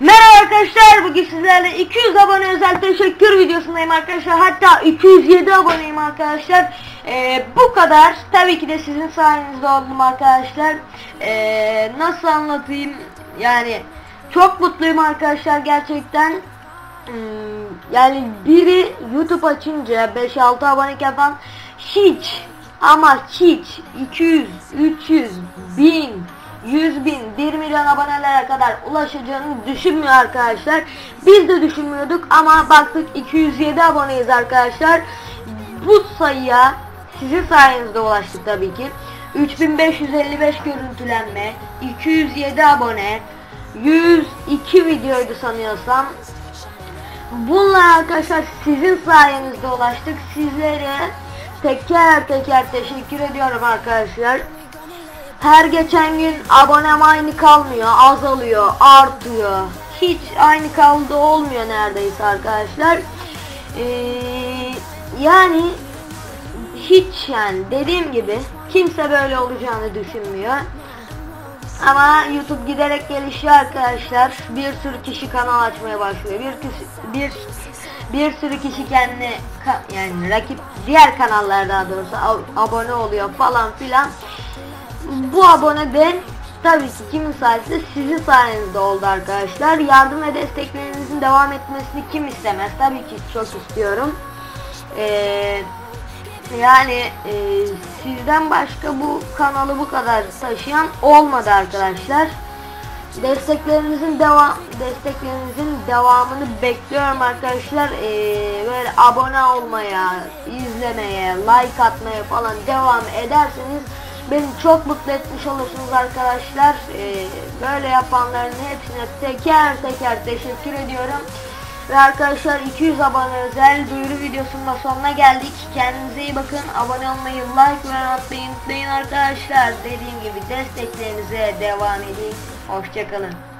Merhaba arkadaşlar bugün sizlerle 200 abone özel teşekkür videosundayım arkadaşlar. Hatta 207 aboneyim arkadaşlar. Ee, bu kadar. Tabii ki de sizin sayenizde oldum arkadaşlar. Ee, nasıl anlatayım? Yani çok mutluyum arkadaşlar gerçekten yani biri YouTube açınca 5-6 aboneyken falan hiç ama hiç 200, 300, 1000, 100 bin, 1 milyon abonelere kadar ulaşacağını düşünmüyor arkadaşlar. Biz de düşünmüyorduk ama baktık 207 aboneyiz arkadaşlar. Bu sayıya sizin sayenizde ulaştık tabii ki. 3555 görüntülenme, 207 abone, 102 videoydu sanıyorsam. Bunlar arkadaşlar sizin sayenizde ulaştık. Sizlere teker teker teşekkür ediyorum arkadaşlar. Her geçen gün abonem aynı kalmıyor, azalıyor, artıyor. Hiç aynı kaldı olmuyor neredeyse arkadaşlar. Ee, yani hiç yani dediğim gibi kimse böyle olacağını düşünmüyor. Ama YouTube giderek gelişiyor arkadaşlar. Bir sürü kişi kanal açmaya başlıyor. Bir kişi, bir bir sürü kişi kendi yani rakip diğer kanallar daha doğrusu ab- abone oluyor falan filan. Bu abone de tabii ki kimin sayesinde sizin sayenizde oldu arkadaşlar. Yardım ve desteklerinizin devam etmesini kim istemez? Tabii ki çok istiyorum. Eee yani e, sizden başka bu kanalı bu kadar taşıyan olmadı arkadaşlar. Desteklerinizin devam desteklerinizin devamını bekliyorum arkadaşlar. E, böyle abone olmaya, izlemeye, like atmaya falan devam ederseniz beni çok mutlu etmiş olursunuz arkadaşlar. E, böyle yapanların hepsine teker teker teşekkür ediyorum. Ve arkadaşlar 200 abone özel duyuru videosunun sonuna geldik. Kendinize iyi bakın. Abone olmayı, like ve atmayı unutmayın arkadaşlar. Dediğim gibi desteklerinize devam edin. Hoşçakalın.